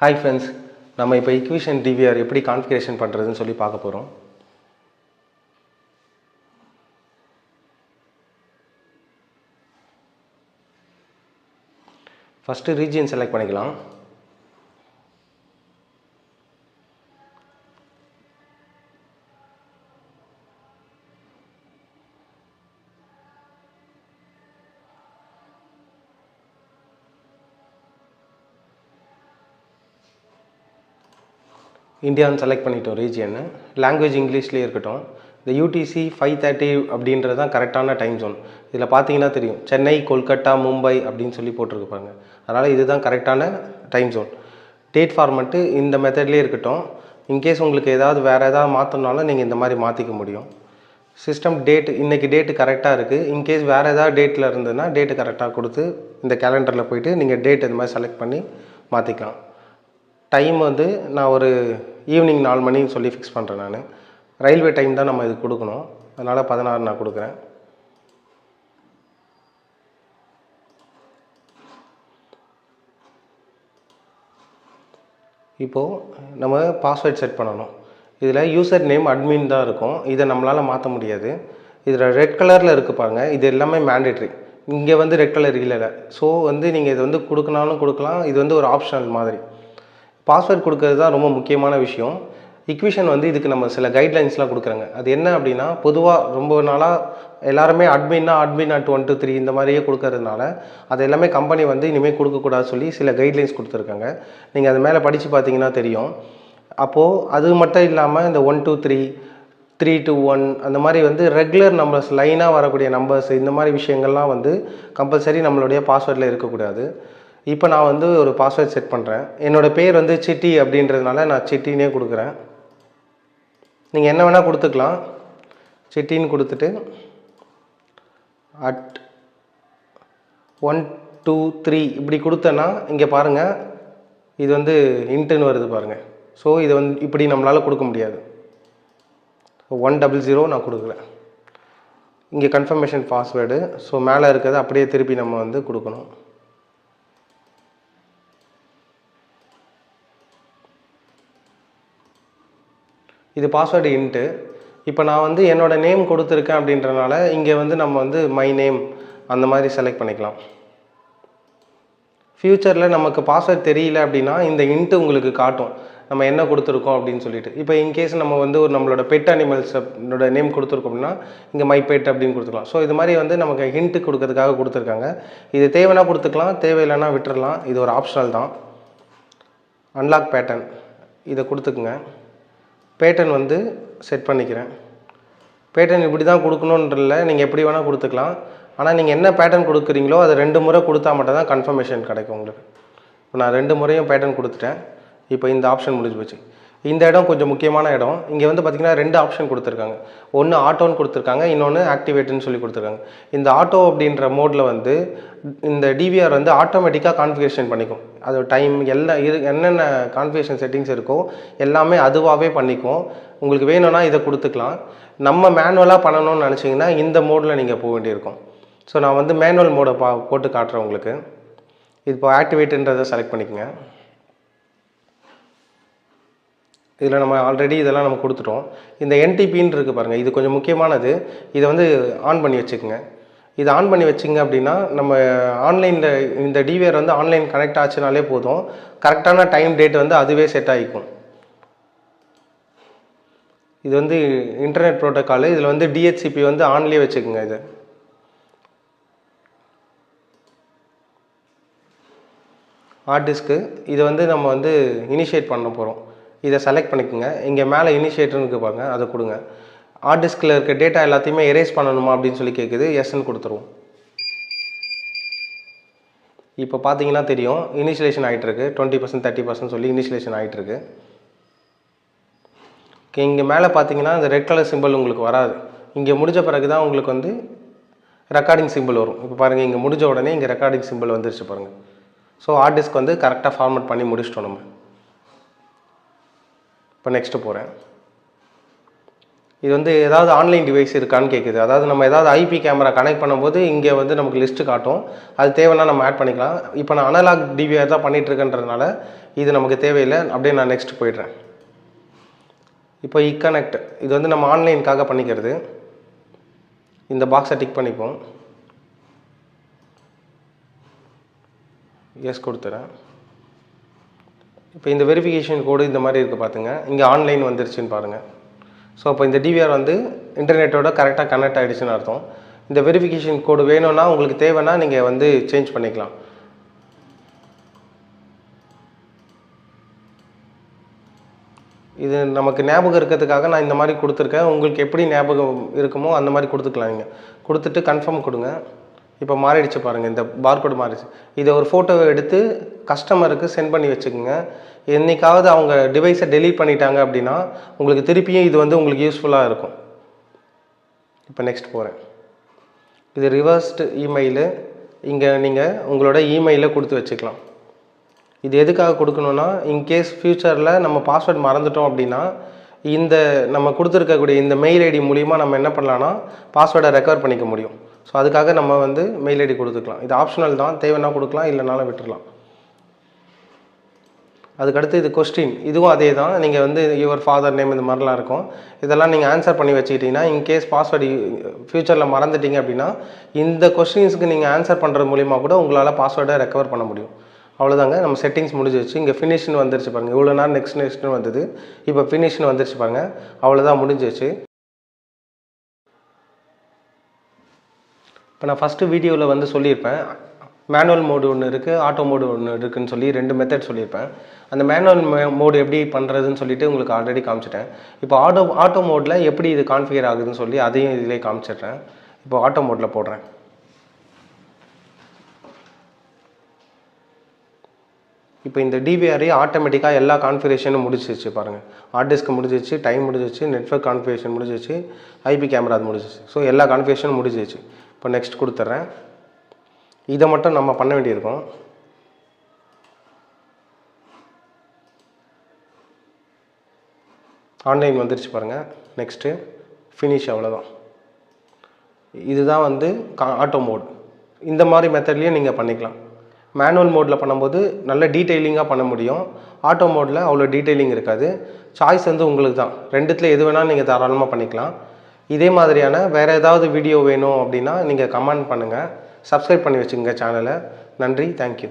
Hi friends நம்ம இப்போ equation DVR எப்படி கான்ஃபிகரேஷன் பண்ணுறதுன்னு சொல்லி பார்க்க போகிறோம் ஃபஸ்ட்டு ரீஜியன் செலக்ட் பண்ணிக்கலாம். இந்தியான்னு செலக்ட் பண்ணிட்டோம் ரீஜியன்னு லாங்குவேஜ் இங்கிலீஷ்லேயே இருக்கட்டும். இந்த யூடிசி ஃபைவ் தேர்ட்டி அப்படின்றது தான் கரெக்டான டைம் ஜோன் இதில் பார்த்தீங்கன்னா தெரியும். சென்னை கொல்கட்டா மும்பை அப்படின்னு சொல்லி போட்டிருக்கு பாருங்க. அதனால் இதுதான் கரெக்டான டைம் ஜோன் டேட் ஃபார்மெட்டு இந்த மெத்தட்லேயே இருக்கட்டும். இன்கேஸ் உங்களுக்கு ஏதாவது வேறு ஏதாவது மாற்றணுனாலும் நீங்கள் இந்த மாதிரி மாற்றிக்க முடியும். சிஸ்டம் டேட் இன்றைக்கி டேட்டு கரெக்டாக இருக்குது இன்கேஸ் வேறு ஏதாவது டேட்டில் இருந்ததுன்னா டேட்டு கரெக்டாக கொடுத்து இந்த கேலண்டரில் போயிட்டு நீங்கள் டேட் இந்த மாதிரி செலக்ட் பண்ணி மாற்றிக்கலாம் டைம் வந்து நான் ஒரு ஈவினிங் நாலு மணின்னு சொல்லி ஃபிக்ஸ் பண்ணுறேன் நான். ரயில்வே டைம் தான் நம்ம இது கொடுக்கணும். அதனால் பதினாறு நான் கொடுக்குறேன். இப்போது நம்ம பாஸ்வேர்ட் செட் பண்ணணும். இதில் யூசர் நேம் அட்மின் தான் இருக்கும். இதை நம்மளால் மாற்ற முடியாது. இதில் ரெட் கலரில் இருக்குது பாருங்கள் இது எல்லாமே மேண்டேட்ரி இங்கே வந்து ரெட் கலர் இல்லை. ஸோ வந்து நீங்கள் இது வந்து கொடுக்கனாலும் கொடுக்கலாம். இது வந்து ஒரு ஆப்ஷனல் மாதிரி. பாஸ்வேர்ட் கொடுக்கறது தான் ரொம்ப முக்கியமான விஷயம். இக்விஷன் வந்து இதுக்கு நம்ம சில கைட்லைன்ஸ்லாம் கொடுக்குறாங்க. அது என்ன அப்படின்னா பொதுவாக ரொம்ப நாளாக எல்லாருமே அட்மின்னா admin at one two three இந்த மாதிரியே கொடுக்கறதுனால அது எல்லாமே கம்பெனி வந்து இனிமேல் கொடுக்கக்கூடாது சொல்லி சில கைட்லைன்ஸ் கொடுத்துருக்காங்க. நீங்கள் அது மேலே படித்து பார்த்தீங்கன்னா தெரியும். அப்போது அது மட்டும் இல்லாமல் இந்த one two three three two one அந்த மாதிரி வந்து ரெகுலர் நம்பர்ஸ் லைனாக வரக்கூடிய நம்பர்ஸ் இந்த மாதிரி விஷயங்கள்லாம் வந்து கம்பல்சரி நம்மளுடைய பாஸ்வேர்டில் இருக்கக்கூடாது. இப்போ நான் வந்து ஒரு பாஸ்வேர்ட் செட் பண்ணுறேன் என்னோடய பேர் வந்து சிட்டி அப்படின்றதுனால நான் சிட்டினே கொடுக்குறேன். நீங்கள் என்ன வேணால் கொடுத்துக்கலாம். சிட்டின்னு கொடுத்துட்டு அட் ஒன் டூ த்ரீ இப்படி கொடுத்தேன்னா இங்கே பாருங்கள் இது வந்து இன்ட்டுன்னு வருது பாருங்கள் ஸோ இது வந்து இப்படி நம்மளால் கொடுக்க முடியாது. ஒன் டபுள் ஜீரோ நான் கொடுக்குறேன். இங்கே கன்ஃபர்மேஷன் பாஸ்வேர்டு ஸோ மேலே இருக்கிறத அப்படியே திருப்பி நம்ம வந்து கொடுக்கணும். இது பாஸ்வேர்டு இன்ட்டு இப்போ நான் வந்து என்னோடய நேம் கொடுத்துருக்கேன் அப்படின்றனால இங்கே வந்து நம்ம வந்து மை நேம் அந்த மாதிரி செலக்ட் பண்ணிக்கலாம். ஃப்யூச்சரில் நமக்கு பாஸ்வேர்ட் தெரியல அப்படின்னா இந்த இன்ட்டு உங்களுக்கு காட்டும். நம்ம என்ன கொடுத்துருக்கோம் அப்படின்னு சொல்லிட்டு. இப்போ இன்கேஸ் நம்ம வந்து ஒரு நம்மளோட பெட் அனிமல்ஸோட நேம் கொடுத்துருக்கோம் அப்படின்னா இங்கே மை பெட் அப்படின்னு கொடுத்துக்கலாம். ஸோ இது மாதிரி வந்து நமக்கு ஹிண்ட்டு கொடுக்கறதுக்காக கொடுத்துருக்காங்க. இது தேவைன்னா கொடுத்துக்கலாம் தேவையில்லைன்னா விட்டுறலாம். இது ஒரு ஆப்ஷனல் தான். அன்லாக் பேட்டர்ன் இதை கொடுத்துக்குங்க. பேட்டர்ன் வந்து செட் பண்ணிக்கிறேன். பேட்டர்ன் இப்படி தான் கொடுக்கணுன்றல நீங்கள் எப்படி வேணால் கொடுத்துக்கலாம். ஆனால் நீங்கள் என்ன பேட்டர்ன் கொடுக்குறீங்களோ அது ரெண்டு முறை கொடுத்தா மட்டும் தான் கன்ஃபர்மேஷன் கிடைக்கும் உங்களுக்கு. இப்போ நான் ரெண்டு முறையும் பேட்டர்ன் கொடுத்துட்டேன். இப்போ இந்த ஆப்ஷன் முடிஞ்சு போச்சு. இந்த இடம் கொஞ்சம் முக்கியமான இடம். இங்கே வந்து பார்த்திங்கன்னா ரெண்டு ஆப்ஷன் கொடுத்துருக்காங்க. ஒன்று ஆட்டோன்னு கொடுத்துருக்காங்க இன்னொன்று ஆக்டிவேட்டுன்னு சொல்லி கொடுத்துருக்காங்க. இந்த ஆட்டோ அப்படின்ற மோடில் வந்து இந்த டிவிஆர் வந்து ஆட்டோமேட்டிக்காக கான்ஃபிகரேஷன் பண்ணிக்கும். அது டைம் எல்லாம் இரு என்னென்ன கான்ஃபிகரேஷன் செட்டிங்ஸ் இருக்கோ எல்லாமே அதுவாகவே பண்ணிக்கும். உங்களுக்கு வேணும்னா இதை கொடுத்துக்கலாம். நம்ம மேனுவலாக பண்ணணும்னு நினச்சிங்கன்னா இந்த மோடில் நீங்கள் போக வேண்டியிருக்கும். ஸோ நான் வந்து மேனுவல் மோடை பா போட்டு காட்டுறேன் உங்களுக்கு. இப்போ ஆக்டிவேட்டுன்றதை செலக்ட் பண்ணிக்கோங்க. இதில் நம்ம ஆல்ரெடி இதெல்லாம் நம்ம கொடுத்துட்டோம். இந்த என்டிபின்னு இருக்குது பாருங்கள் இது கொஞ்சம் முக்கியமானது. இதை வந்து ஆன் பண்ணி வச்சுக்கோங்க. இது ஆன் பண்ணி வச்சிங்க அப்படின்னா நம்ம ஆன்லைனில் இந்த டிவிஆர் வந்து ஆன்லைன் கனெக்ட் ஆச்சுனாலே போதும். கரெக்டான டைம் டேட் வந்து அதுவே செட் ஆகிக்கும். இது வந்து இன்டர்நெட் ப்ரோட்டோக்கால் இதில் வந்து டிஹெச்சிபி வந்து ஆன்லேயே வச்சுக்கோங்க இது. ஹார்ட் டிஸ்க்கு இதை வந்து நம்ம வந்து இனிஷியேட் பண்ண போகிறோம் இதை செலக்ட் பண்ணிக்கோங்க. இங்கே மேலே இனிஷியேட்டர்னு பாருங்க அதை கொடுங்க. ஹார்ட் டிஸ்கில் இருக்க டேட்டா எல்லாத்தையுமே எரேஸ் பண்ணணுமா அப்படின்னு சொல்லி கேட்குது எஸ்ன்னு கொடுத்துருவோம் இப்போ பார்த்தீங்கன்னா தெரியும் இனிஷியலேஷன் ஆகிட்டு இருக்கு. டுவெண்ட்டி பர்சன்ட் தேர்ட்டி பர்சன்ட் சொல்லி இனிஷியலேஷன் ஆகிட்டு இருக்கு. ஓகே இங்கே மேலே பார்த்தீங்கன்னா இந்த ரெட் கலர் சிம்பிள் உங்களுக்கு வராது. இங்கே முடிஞ்ச பிறகு தான் உங்களுக்கு வந்து ரெக்கார்டிங் சிம்பிள் வரும். இப்போ பாருங்கள் இங்கே முடிஞ்ச உடனே இங்கே ரெக்கார்டிங் சிம்பிள் வந்துருச்சு பாருங்கள் ஸோ ஹார்ட் டிஸ்க் வந்து கரெக்டாக ஃபார்மேட் பண்ணி முடிச்சிட்டோம் நம்ம. இப்போ நெக்ஸ்ட்டு போகிறேன் இது வந்து ஏதாவது ஆன்லைன் டிவைஸ் இருக்கான்னு கேட்குது அதாவது நம்ம ஏதாவது ஐபி கேமரா கனெக்ட் பண்ணும்போது இங்கே வந்து நமக்கு லிஸ்ட்டு காட்டும். அது தேவைன்னா நம்ம ஆட் பண்ணிக்கலாம். இப்போ நான் அனலாக் டிவிஆர் தான் பண்ணிகிட்ருக்கன்றதுனால இது நமக்கு தேவையில்லை. அப்படியே நான் நெக்ஸ்ட் போயிடுறேன். இப்போ இக்கனெக்ட் இது வந்து நம்ம ஆன்லைனுக்காக பண்ணிக்கிறது. இந்த பாக்ஸை டிக் பண்ணிப்போம். எஸ் கொடுத்துறேன். இப்போ இந்த வெரிஃபிகேஷன் கோடு இந்த மாதிரி இருக்குது பார்த்துங்க இங்கே ஆன்லைன் வந்துருச்சுன்னு பாருங்கள் ஸோ இப்போ இந்த டிவிஆர் வந்து இன்டர்நெட்டோட கரெக்டாக கனெக்ட் ஆகிடுச்சுன்னு அர்த்தம். இந்த வெரிஃபிகேஷன் கோடு வேணும்னா உங்களுக்கு தேவைன்னா நீங்கள் வந்து சேஞ்ச் பண்ணிக்கலாம். இது நமக்கு ஞாபகம் இருக்கிறதுக்காக நான் இந்த மாதிரி கொடுத்துருக்கேன். உங்களுக்கு எப்படி ஞாபகம் இருக்குமோ அந்த மாதிரி கொடுத்துக்கலாம் நீங்கள் கொடுத்துட்டு கன்ஃபார்ம் கொடுங்க. இப்போ மாறிடுச்சு பாருங்கள் இந்த பார்கோடு மாறிடுச்சு. இதை ஒரு ஃபோட்டோவை எடுத்து கஸ்டமருக்கு சென்ட் பண்ணி வச்சுக்கோங்க. என்றைக்காவது அவங்க டிவைஸை டெலீட் பண்ணிட்டாங்க அப்படின்னா உங்களுக்கு திருப்பியும் இது வந்து உங்களுக்கு யூஸ்ஃபுல்லாக இருக்கும். இப்போ நெக்ஸ்ட் போகிறேன் இது ரிவர்ஸ்டு இமெயிலு இங்கே நீங்கள் உங்களோட இமெயிலை கொடுத்து வச்சுக்கலாம். இது எதுக்காக கொடுக்கணுன்னா இன்கேஸ் ஃப்யூச்சரில் நம்ம பாஸ்வேர்ட் மறந்துட்டோம் அப்படின்னா இந்த நம்ம கொடுத்துருக்கக்கூடிய இந்த மெயில் ஐடி மூலிமா நம்ம என்ன பண்ணலான்னா பாஸ்வேர்டை ரெக்கவர் பண்ணிக்க முடியும். ஸோ அதுக்காக நம்ம வந்து மெயில் ஐடி கொடுத்துக்கலாம். இது ஆப்ஷனல் தான். தேவைன்னா கொடுக்கலாம் இல்லைனாலும் விட்டுடலாம் அதுக்கடுத்து இது கொஸ்டின் இதுவும் அதே தான் நீங்கள் வந்து யுவர் ஃபாதர் நேம் இந்த மாதிரிலாம் இருக்கும். இதெல்லாம் நீங்கள் ஆன்சர் பண்ணி வச்சுக்கிட்டிங்கன்னா இன்கேஸ் பாஸ்வேர்டு ஃப்யூச்சரில் மறந்துட்டீங்க அப்படின்னா இந்த கொஸ்டின்ஸுக்கு நீங்கள் ஆன்சர் பண்ணுறது மூலிமா கூட உங்களால் பாஸ்வேர்டை ரெக்கவர் பண்ண முடியும். அவ்வளோதாங்க நம்ம செட்டிங்ஸ் முடிஞ்சிருச்சு இங்கே ஃபினிஷ்னு வந்துருச்சு பாருங்கள் இவ்வளோ நேரம் நெக்ஸ்ட் நெக்ஸ்ட்னு வந்தது. இப்போ ஃபினிஷ்னு வந்துருச்சு பாருங்கள் அவ்வளோதான் முடிஞ்சிருச்சு இப்போ நான் ஃபஸ்ட்டு வீடியோவில் வந்து சொல்லியிருப்பேன். மேனுவல் மோடு ஒன்று இருக்குது ஆட்டோ மோடு ஒன்று இருக்குதுன்னு சொல்லி ரெண்டு மெத்தட் சொல்லியிருப்பேன். அந்த மேனுவல் மோடு எப்படி பண்ணுறதுன்னு சொல்லிட்டு உங்களுக்கு ஆல்ரெடி காமிச்சிட்டேன். இப்போ ஆட்டோ ஆட்டோ மோடில் எப்படி இது கான்ஃபிகர் ஆகுதுன்னு சொல்லி அதையும் இதிலே காமிச்சிடுறேன். இப்போ ஆட்டோ மோடில் போடுறேன். இப்போ இந்த டிவிஆரே ஆட்டோமேட்டிக்காக எல்லா கான்ஃபிகரேஷனும் முடிச்சிருச்சு பாருங்கள் ஹார்ட் டிஸ்க் முடிஞ்சிச்சு டைம் முடிஞ்சிச்சு நெட்ஒர்க் கான்ஃபிகரேஷன் முடிஞ்சிச்சு ஐபி கேமரா அது முடிஞ்சிச்சு ஸோ எல்லா கான்ஃபிகரேஷனும் முடிஞ்சிச்சு இப்போ நெக்ஸ்ட் கொடுத்துட்றேன். இதை மட்டும் நம்ம பண்ண வேண்டியிருக்கும். ஆன்லைன் வந்துருச்சு பாருங்கள் நெக்ஸ்ட்டு ஃபினிஷ் அவ்வளோதான் இதுதான் வந்து கா ஆட்டோ மோட் இந்த மாதிரி மெத்தட்லேயும் நீங்கள் பண்ணிக்கலாம். மேனுவல் மோடில் பண்ணும்போது நல்ல டீட்டெயிலிங்காக பண்ண முடியும். ஆட்டோ மோடில் அவ்வளோ டீட்டெயிலிங் இருக்காது. சாய்ஸ் வந்து உங்களுக்கு தான் ரெண்டுத்தில் எது வேணாலும் நீங்கள் தாராளமாக பண்ணிக்கலாம். இதே மாதிரியான வேறு ஏதாவது வீடியோ வேணும் அப்படின்னா நீங்கள் கமெண்ட் பண்ணுங்கள் சப்ஸ்கிரைப் பண்ணி வச்சுக்கோங்க சேனலை நன்றி தேங்க்யூ